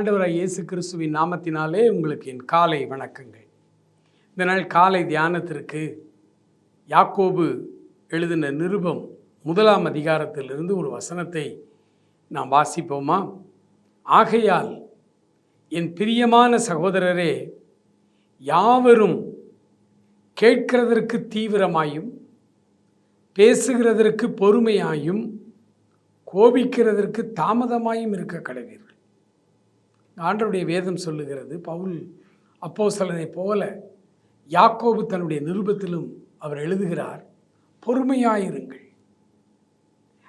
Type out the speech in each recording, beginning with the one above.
ஆண்டவராய் இயேசு கிறிஸ்துவின் நாமத்தினாலே உங்களுக்கு என் காலை வணக்கங்கள். இந்த நாள் காலை தியானத்திற்கு யாக்கோபு எழுதின நிருபம் முதலாம் அதிகாரத்திலிருந்து ஒரு வசனத்தை நாம் வாசிப்போமா? ஆகையால் என் பிரியமான சகோதரரே யாவரும் கேட்கிறதற்கு தீவிரமாயும் பேசுகிறதற்கு பொறுமையாயும் கோபிக்கிறதற்கு தாமதமாயும் இருக்க கடவீர்கள் ஆண்டருடைய வேதம் சொல்லுகிறது பவுல் அப்போஸ்தலனை போல யாக்கோபு தன்னுடைய நிருபத்திலும் அவர் எழுதுகிறார் பொறுமையாயிருங்கள்.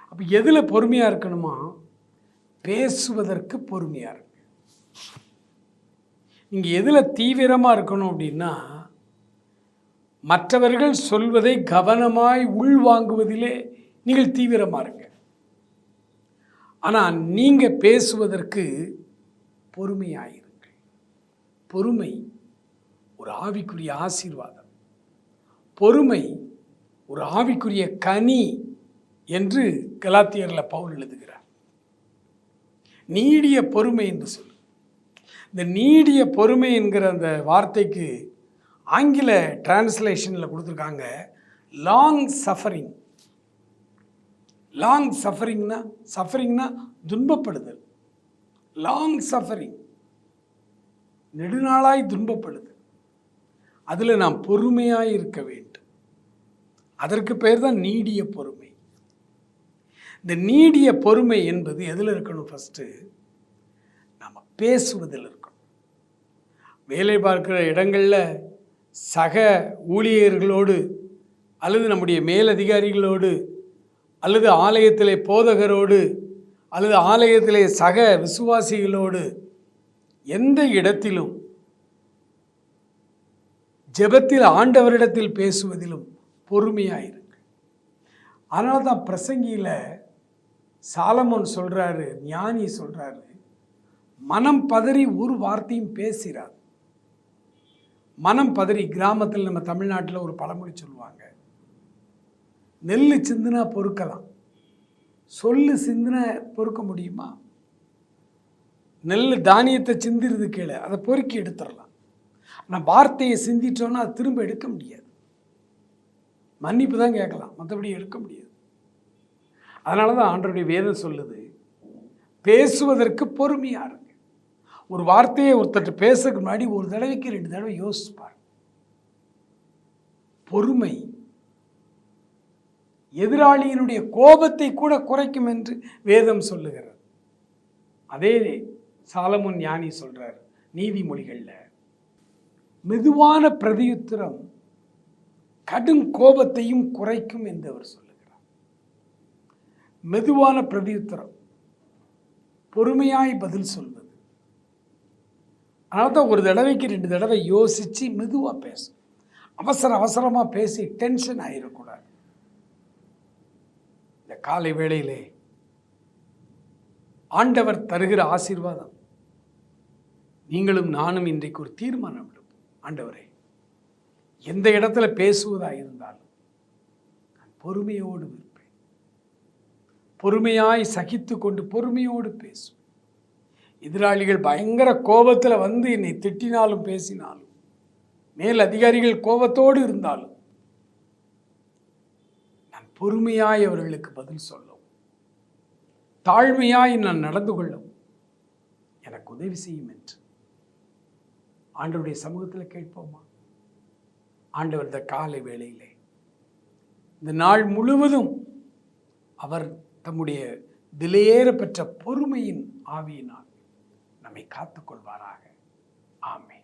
அப்போ எதில் பொறுமையாக இருக்கணுமா? பேசுவதற்கு பொறுமையாக இருங்க. நீங்கள் எதில் தீவிரமாக இருக்கணும் அப்படின்னா மற்றவர்கள் சொல்வதை கவனமாய் உள்வாங்குவதிலே நீங்கள் தீவிரமாக இருங்க. ஆனால் நீங்கள் பேசுவதற்கு பொறுமையாயிருங்கள். பொறுமை ஒரு ஆவிக்குரிய ஆசீர்வாதம். பொறுமை ஒரு ஆவிக்குரிய கனி என்று கலாத்தியரில் பவுல் எழுதுகிறார். நீடிய பொறுமை என்று சொல்லு. இந்த நீடிய பொறுமை என்கிற அந்த வார்த்தைக்கு ஆங்கில டிரான்ஸ்லேஷனில் கொடுத்துருக்காங்க லாங் சஃபரிங் லாங் சஃபரிங்னா சஃபரிங்னா துன்பப்படுதல். லாங் சஃபரிங் நெடுநாளாய் துன்பப்படுது. அதில் நாம் பொறுமையாக இருக்க வேண்டும். அதற்கு பெயர் தான் நீடிய பொறுமை. இந்த நீடிய பொறுமை என்பது எதில் இருக்கணும் ஃபஸ்ட்டு நம்ம பேசுவதில் இருக்கணும். வேலை பார்க்குற இடங்களில் சக ஊழியர்களோடு அல்லது நம்முடைய மேலதிகாரிகளோடு அல்லது ஆலயத்திலே போதகரோடு அல்லது ஆலயத்திலே சக விசுவாசிகளோடு எந்த இடத்திலும் ஜெபத்தில் ஆண்டவரிடத்தில் பேசுவதிலும் பொறுமையாயிருங்கள். அதனால தான் பிரசங்கியில் சாலமோன் சொல்கிறாரு ஞானி சொல்கிறாரு மனம் பதறி ஒரு வார்த்தையும் பேசுகிறார் மனம் பதறி கிராமத்தில் நம்ம தமிழ்நாட்டில் ஒரு பழமொழி சொல்லுவாங்க நெல் சிந்துனா பொறுக்கலாம். சொல்லு சிந்தின பொறுக்க முடியுமா? நெல் தானியத்தை சிந்திருது கீழே அதை பொறுக்கி எடுத்துடலாம். ஆனால் வார்த்தையை சிந்திட்டோன்னா அது திரும்ப எடுக்க முடியாது. மன்னிப்பு தான் கேட்கலாம் மற்றபடி எடுக்க முடியாது. அதனால தான் ஆண்டருடைய வேதம் சொல்லுது பேசுவதற்கு பொறுமையாக இருங்க. ஒரு வார்த்தையை ஒருத்தர் பேசுறதுக்கு முன்னாடி ஒரு தடவைக்கு ரெண்டு தடவை யோசிப்பார். பொறுமை. எதிராளியினுடைய கோபத்தை கூட குறைக்கும் என்று வேதம் சொல்லுகிறது. அதே சாலமுன் ஞானி சொல்றார் நீதிமொழிகளில் மெதுவான பிரதியுத்திரம் கடும் கோபத்தையும் குறைக்கும் என்று அவர் சொல்லுகிறார். மெதுவான பிரதியுத்திரம் பொறுமையாய் பதில் சொல்வது. அதனால தான் ஒரு தடவைக்கு ரெண்டு தடவை யோசித்து மெதுவாக பேசும் அவசர அவசரமாக பேசி டென்ஷன் ஆகிடக்கூடாது இந்த காலை வேளையிலே ஆண்டவர் தருகிற ஆசீர்வாதம். நீங்களும் நானும் இன்றைக்கு ஒரு தீர்மானம் எடுப்போம். ஆண்டவரே எந்த இடத்துல பேசுவதாக இருந்தாலும் நான் பொறுமையோடு இருப்பேன் பொறுமையாய் சகித்து கொண்டு பொறுமையோடு பேசுவேன். எதிராளிகள் பயங்கர கோபத்தில் வந்து என்னை திட்டினாலும் பேசினாலும் மேல் அதிகாரிகள் கோபத்தோடு இருந்தாலும் பொறுமையாய் அவர்களுக்கு பதில் சொல்லவும். தாழ்மையாய் நான் நடந்து கொள்ளவும். எனக்கு உதவி செய்யும் என்று. ஆண்டவருடைய சமூகத்தில் கேட்போமா? ஆண்டவர் இந்த காலை வேளையிலே இந்த நாள் முழுவதும் அவர் தம்முடைய விலையேற பெற்ற பொறுமையின் ஆவியினால் நம்மை காத்துக்கொள்வாராக. ஆமென்.